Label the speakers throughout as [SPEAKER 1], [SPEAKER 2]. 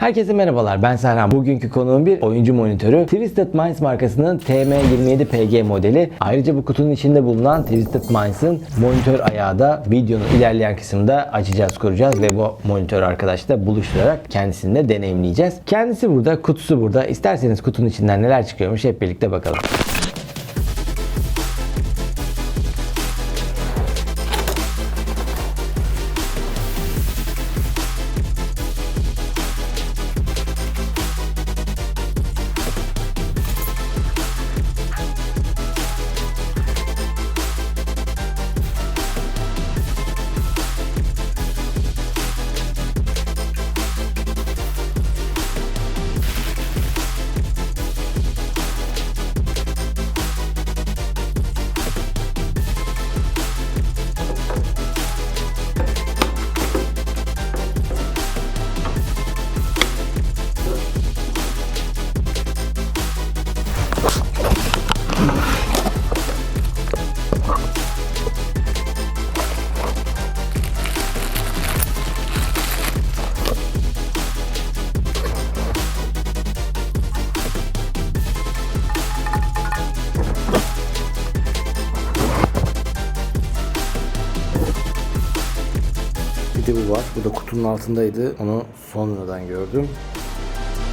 [SPEAKER 1] Herkese merhabalar ben Serhan. Bugünkü konuğum bir oyuncu monitörü. Twisted Minds markasının TM27PG modeli. Ayrıca bu kutunun içinde bulunan Twisted Minds'ın monitör ayağı da videonun ilerleyen kısmında açacağız, kuracağız ve bu monitör arkadaşla buluşturarak kendisini de deneyimleyeceğiz. Kendisi burada, kutusu burada. İsterseniz kutunun içinden neler çıkıyormuş hep birlikte bakalım. Altındaydı. Onu sonradan gördüm.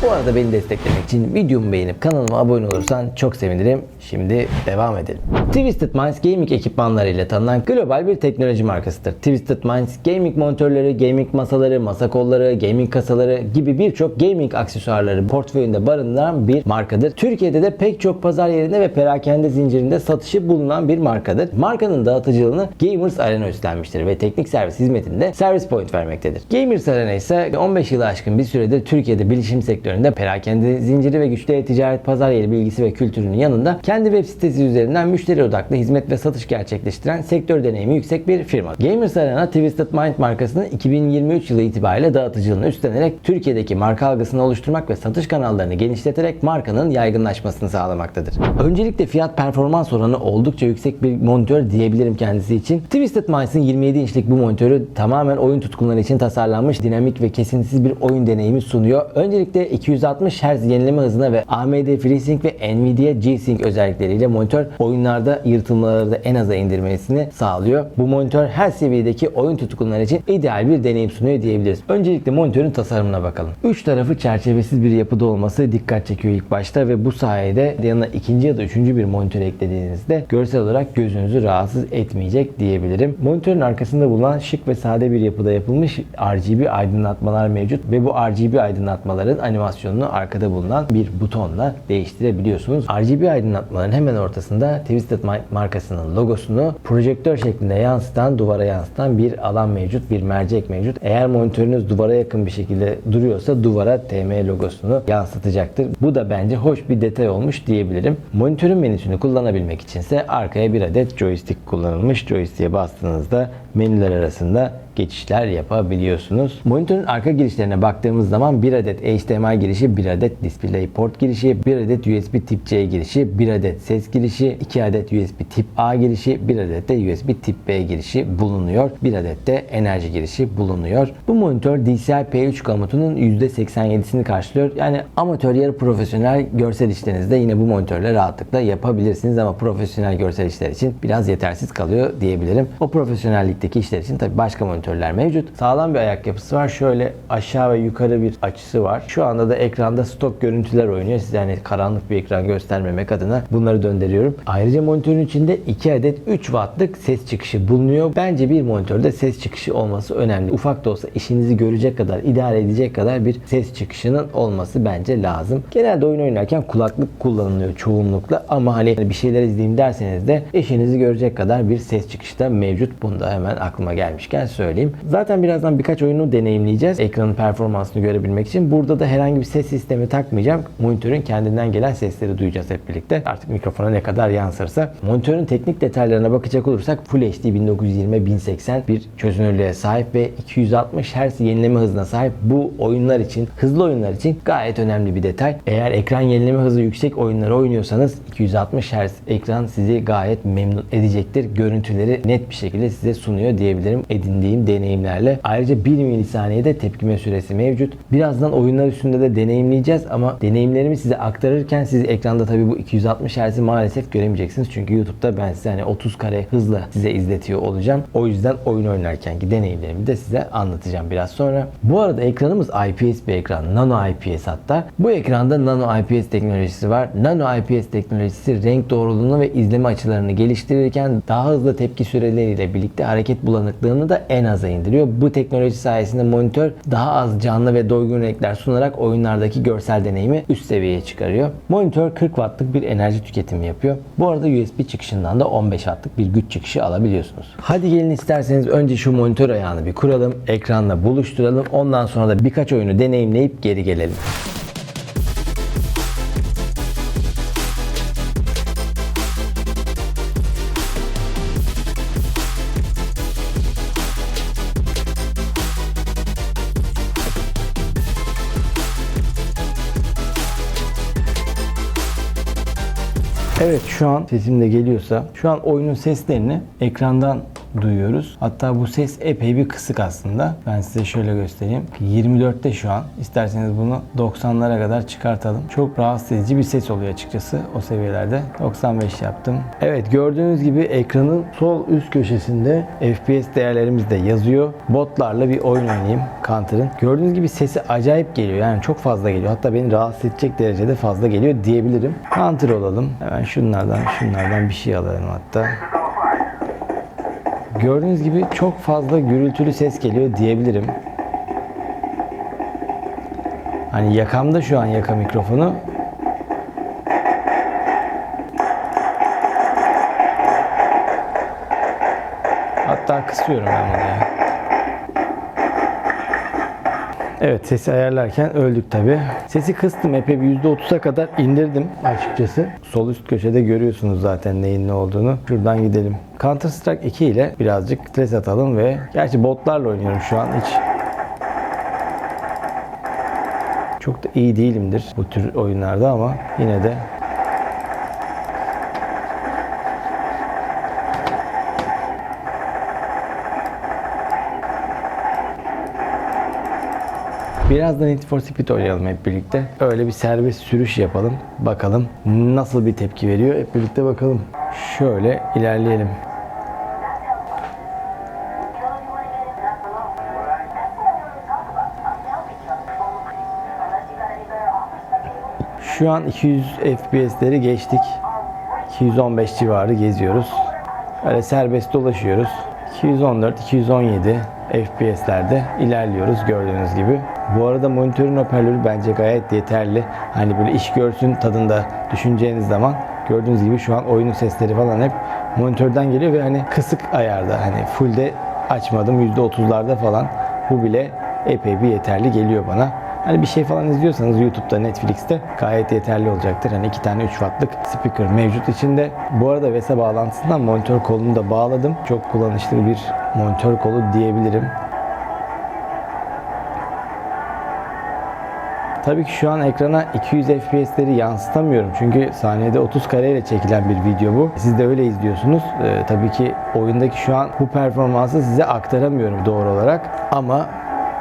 [SPEAKER 1] Bu arada beni desteklemek için videomu beğenip kanalıma abone olursan çok sevinirim. Şimdi devam edelim. Twisted Minds gaming ekipmanlarıyla tanınan global bir teknoloji markasıdır. Twisted Minds gaming monitörleri, gaming masaları, masa kolları, gaming kasaları gibi birçok gaming aksesuarları portföyünde barındıran bir markadır. Türkiye'de de pek çok pazar yerinde ve perakende zincirinde satışı bulunan bir markadır. Markanın dağıtıcılığını Gamers Arena üstlenmiştir ve teknik servis hizmetinde Service Point vermektedir. Gamers Arena ise 15 yılı aşkın bir süredir Türkiye'de bilişim sektöründe perakende zinciri ve güçlü ticaret pazar yeri bilgisi ve kültürünün yanında kendi web sitesi üzerinden müşteri odaklı hizmet ve satış gerçekleştiren sektör deneyimi yüksek bir firma. Gamers Arena Twisted Mind markasının 2023 yılı itibariyle dağıtıcılığını üstlenerek Türkiye'deki marka algısını oluşturmak ve satış kanallarını genişleterek markanın yaygınlaşmasını sağlamaktadır. Öncelikle fiyat performans oranı oldukça yüksek bir monitör diyebilirim kendisi için. Twisted Minds'ın 27 inçlik bu monitörü tamamen oyun tutkunları için tasarlanmış dinamik ve kesintisiz bir oyun deneyimi sunuyor. Öncelikle 260 Hz yenileme hızına ve AMD FreeSync ve Nvidia G-Sync özellikleriyle monitör oyunlarda yırtılmaları da en aza indirmesini sağlıyor. Bu monitör her seviyedeki oyun tutkunları için ideal bir deneyim sunuyor diyebiliriz. Öncelikle monitörün tasarımına bakalım. Üç tarafı çerçevesiz bir yapıda olması dikkat çekiyor ilk başta ve bu sayede yanına ikinci ya da üçüncü bir monitör eklediğinizde görsel olarak gözünüzü rahatsız etmeyecek diyebilirim. Monitörün arkasında bulunan şık ve sade bir yapıda yapılmış RGB aydınlatmalar mevcut ve bu RGB aydınlatmaların animasyonunu arkada bulunan bir butonla değiştirebiliyorsunuz. RGB aydınlatmaların hemen ortasında Twisted Mind markasının logosunu projektör şeklinde yansıtan, duvara yansıtan bir alan mevcut, bir mercek mevcut. Eğer monitörünüz duvara yakın bir şekilde duruyorsa duvara TM logosunu yansıtacaktır. Bu da bence hoş bir detay olmuş diyebilirim. Monitörün menüsünü kullanabilmek içinse arkaya bir adet joystick kullanılmış. Joystick'e bastığınızda menüler arasında geçişler yapabiliyorsunuz. Monitörün arka girişlerine baktığımız zaman bir adet HDMI girişi, bir adet DisplayPort girişi, bir adet USB tip C girişi, bir adet ses girişi, iki adet USB tip A girişi, bir adet de USB tip B girişi bulunuyor. Bir adet de enerji girişi bulunuyor. Bu monitör DCI P3 komutunun %87'sini karşılıyor. Yani amatör yarı profesyonel görsel işlerinizde yine bu monitörle rahatlıkla yapabilirsiniz ama profesyonel görsel işler için biraz yetersiz kalıyor diyebilirim. O profesyonellikteki işler için tabii başka monitörler mevcut. Sağlam bir ayak yapısı var. Şöyle aşağı ve yukarı bir açısı var. Şu anda da ekranda stok görüntüler oynuyor. Size hani karanlık bir ekran göstermemek adına bunları döndürüyorum. Ayrıca monitörün içinde 2 adet 3 wattlık ses çıkışı bulunuyor. Bence bir monitörde ses çıkışı olması önemli. Ufak da olsa işinizi görecek kadar, idare edecek kadar bir ses çıkışının olması bence lazım. Genelde oyun oynarken kulaklık kullanılıyor çoğunlukla ama hani bir şeyler izleyeyim derseniz de işinizi görecek kadar bir ses çıkışı da mevcut. Bunu da hemen aklıma gelmişken söyleyeyim. Zaten birazdan birkaç oyunu deneyimleyeceğiz. Ekranın performansını görebilmek için. Burada da herhangi bir ses sistemi takmayacağım. Monitörün kendinden gelen sesleri duyacağız hep birlikte. Artık mikrofona ne kadar yansırsa. Monitörün teknik detaylarına bakacak olursak Full HD 1920-1080 bir çözünürlüğe sahip ve 260 Hz yenileme hızına sahip. Bu oyunlar için, hızlı oyunlar için gayet önemli bir detay. Eğer ekran yenileme hızı yüksek oyunları oynuyorsanız 260 Hz ekran sizi gayet memnun edecektir. Görüntüleri net bir şekilde size sunuyor diyebilirim edindiğim deneyimlerle. Ayrıca 1 milisaniyede tepkime süresi mevcut. Birazdan oyunlar üstünde de deneyimleyeceğiz ama deneyimlerimi size aktarırken siz ekranda tabii bu 260 Hz'i maalesef göremeyeceksiniz. Çünkü YouTube'da ben size hani 30 kare hızla size izletiyor olacağım. O yüzden oyun oynarkenki deneyimlerimi de size anlatacağım biraz sonra. Bu arada ekranımız IPS bir ekran. Nano IPS hatta. Bu ekranda Nano IPS teknolojisi var. Nano IPS teknolojisi renk doğruluğunu ve izleme açılarını geliştirirken daha hızlı tepki süreleriyle birlikte hareket bulanıklığını da en aza indiriyor. Bu teknoloji sayesinde monitör daha az canlı ve doygun renkler sunarak oyunlardaki görsel deneyimi üst seviyeye çıkarıyor. Monitör 40 wattlık bir enerji tüketimi yapıyor. Bu arada USB çıkışından da 15 wattlık bir güç çıkışı alabiliyorsunuz. Hadi gelin isterseniz önce şu monitör ayağını bir kuralım, ekranla buluşturalım. Ondan sonra da birkaç oyunu deneyimleyip geri gelelim. Evet şu an sesim de geliyorsa şu an oyunun seslerini ekrandan duyuyoruz. Hatta bu ses epey bir kısık aslında. Ben size şöyle göstereyim. 24'te şu an. İsterseniz bunu 90'lara kadar çıkartalım. Çok rahatsız edici bir ses oluyor açıkçası o seviyelerde. 95 yaptım. Evet gördüğünüz gibi ekranın sol üst köşesinde FPS değerlerimiz de yazıyor. Botlarla bir oyun oynayayım Counter'ın. Gördüğünüz gibi sesi acayip geliyor. Yani çok fazla geliyor. Hatta beni rahatsız edecek derecede fazla geliyor diyebilirim. Counter olalım. Hemen şunlardan şunlardan bir şey alalım hatta. Gördüğünüz gibi çok fazla gürültülü ses geliyor diyebilirim. Hani yakamda şu an yaka mikrofonu. Hatta kısıyorum ben bunu ya. Evet sesi ayarlarken öldük tabi. Sesi kıstım epey bir %30'a kadar indirdim açıkçası. Sol üst köşede görüyorsunuz zaten neyin ne olduğunu. Şuradan gidelim. Counter Strike 2 ile birazcık stres atalım ve gerçi botlarla oynuyorum şu an hiç çok da iyi değilimdir bu tür oyunlarda ama yine de Birazdan Need for Speed oynayalım hep birlikte. Öyle bir serbest sürüş yapalım. Bakalım nasıl bir tepki veriyor. Hep birlikte bakalım. Şöyle ilerleyelim. Şu an 200 FPS'leri geçtik. 215 civarı geziyoruz. Öyle serbest dolaşıyoruz. 214, 217 FPS'lerde ilerliyoruz gördüğünüz gibi. Bu arada monitörün hoparlörü bence gayet yeterli. Hani böyle iş görsün tadında düşüneceğiniz zaman gördüğünüz gibi şu an oyunun sesleri falan hep monitörden geliyor ve hani kısık ayarda hani fullde açmadım %30'larda falan. Bu bile epey bir yeterli geliyor bana. Hani bir şey falan izliyorsanız YouTube'da, Netflix'te gayet yeterli olacaktır. Hani iki tane 3 wattlık speaker mevcut içinde. Bu arada VESA bağlantısından monitör kolunu da bağladım. Çok kullanışlı bir monitör kolu diyebilirim. Tabii ki şu an ekrana 200 FPS'leri yansıtamıyorum. Çünkü saniyede 30 kareyle çekilen bir video bu. Siz de öyle izliyorsunuz. Ee, tabii ki oyundaki şu an bu performansı size aktaramıyorum doğru olarak. Ama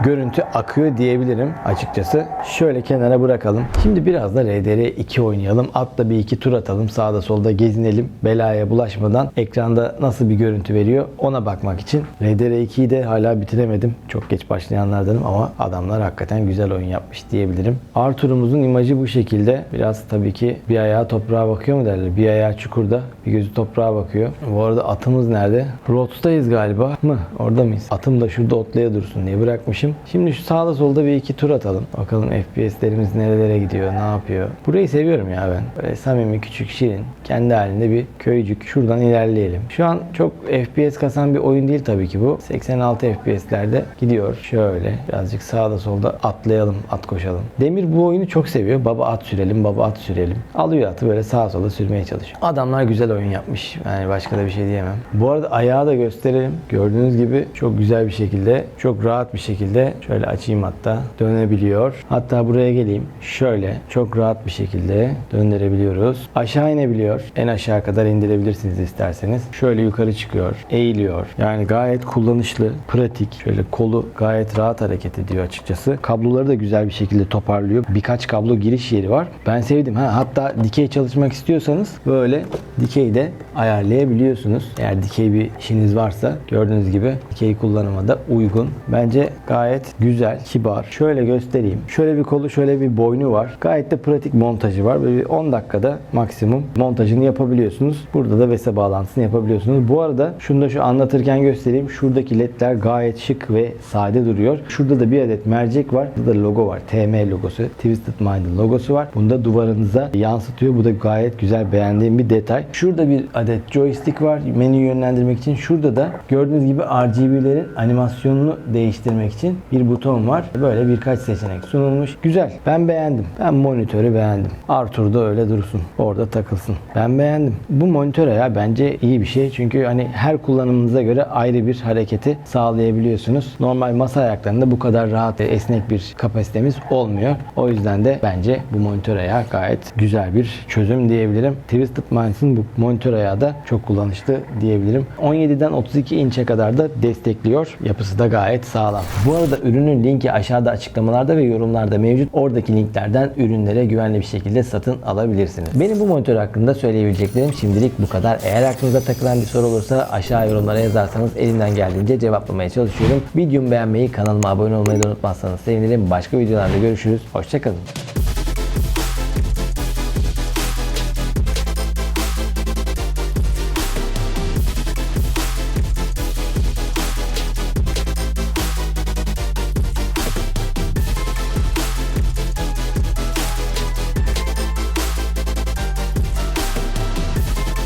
[SPEAKER 1] görüntü akıyor diyebilirim açıkçası. Şöyle kenara bırakalım. Şimdi biraz da RDR2 oynayalım. Atla bir iki tur atalım. Sağda solda gezinelim. Belaya bulaşmadan ekranda nasıl bir görüntü veriyor ona bakmak için. RDR2'yi de hala bitiremedim. Çok geç başlayanlardanım ama adamlar hakikaten güzel oyun yapmış diyebilirim. Arthur'umuzun imajı bu şekilde. Biraz tabii ki bir ayağı toprağa bakıyor mu derler. Bir ayağı çukurda, bir gözü toprağa bakıyor. Bu arada atımız nerede? Rotstayız galiba mı? Orada mıyız? Atım da şurada otlaya dursun diye bırakmışım. Şimdi şu sağda solda bir iki tur atalım. Bakalım FPS'lerimiz nerelere gidiyor, ne yapıyor. Burayı seviyorum ya ben. Böyle samimi, küçük, şirin. Kendi halinde bir köycük. Şuradan ilerleyelim. Şu an çok FPS kasan bir oyun değil tabii ki bu. 86 FPS'lerde gidiyor. Şöyle birazcık sağda solda atlayalım, at koşalım. Demir bu oyunu çok seviyor. Baba at sürelim, baba at sürelim. Alıyor atı böyle sağa sola sürmeye çalışıyor. Adamlar güzel oyun yapmış. Yani başka da bir şey diyemem. Bu arada ayağı da gösterelim. Gördüğünüz gibi çok güzel bir şekilde, çok rahat bir şekilde şekilde şöyle açayım hatta dönebiliyor. Hatta buraya geleyim. Şöyle çok rahat bir şekilde döndürebiliyoruz. Aşağı inebiliyor. En aşağı kadar indirebilirsiniz isterseniz. Şöyle yukarı çıkıyor. Eğiliyor. Yani gayet kullanışlı, pratik. Şöyle kolu gayet rahat hareket ediyor açıkçası. Kabloları da güzel bir şekilde toparlıyor. Birkaç kablo giriş yeri var. Ben sevdim. Ha, hatta dikey çalışmak istiyorsanız böyle dikey de ayarlayabiliyorsunuz. Eğer dikey bir işiniz varsa gördüğünüz gibi dikey kullanıma da uygun. Bence gayet güzel, kibar. Şöyle göstereyim. Şöyle bir kolu, şöyle bir boynu var. Gayet de pratik montajı var. Böyle bir 10 dakikada maksimum montajını yapabiliyorsunuz. Burada da VESA bağlantısını yapabiliyorsunuz. Bu arada şunu da şu anlatırken göstereyim. Şuradaki ledler gayet şık ve sade duruyor. Şurada da bir adet mercek var. Burada da logo var. TM logosu. Twisted Mind'ın logosu var. Bunu da duvarınıza yansıtıyor. Bu da gayet güzel beğendiğim bir detay. Şurada bir adet joystick var. Menüyü yönlendirmek için. Şurada da gördüğünüz gibi RGB'lerin animasyonunu değiştirmek için bir buton var. Böyle birkaç seçenek sunulmuş. Güzel. Ben beğendim. Ben monitörü beğendim. Arthur da öyle dursun. Orada takılsın. Ben beğendim. Bu monitör ya bence iyi bir şey. Çünkü hani her kullanımınıza göre ayrı bir hareketi sağlayabiliyorsunuz. Normal masa ayaklarında bu kadar rahat esnek bir kapasitemiz olmuyor. O yüzden de bence bu monitör ayağı gayet güzel bir çözüm diyebilirim. Twisted Minds'ın bu monitör ayağı da çok kullanışlı diyebilirim. 17'den 32 inçe kadar da destekliyor. Yapısı da gayet sağlam. Bu arada ürünün linki aşağıda açıklamalarda ve yorumlarda mevcut. Oradaki linklerden ürünlere güvenli bir şekilde satın alabilirsiniz. Benim bu monitör hakkında söyleyebileceklerim şimdilik bu kadar. Eğer aklınıza takılan bir soru olursa aşağı yorumlara yazarsanız elimden geldiğince cevaplamaya çalışıyorum. Videomu beğenmeyi, kanalıma abone olmayı da unutmazsanız sevinirim. Başka videolarda görüşürüz. Hoşçakalın.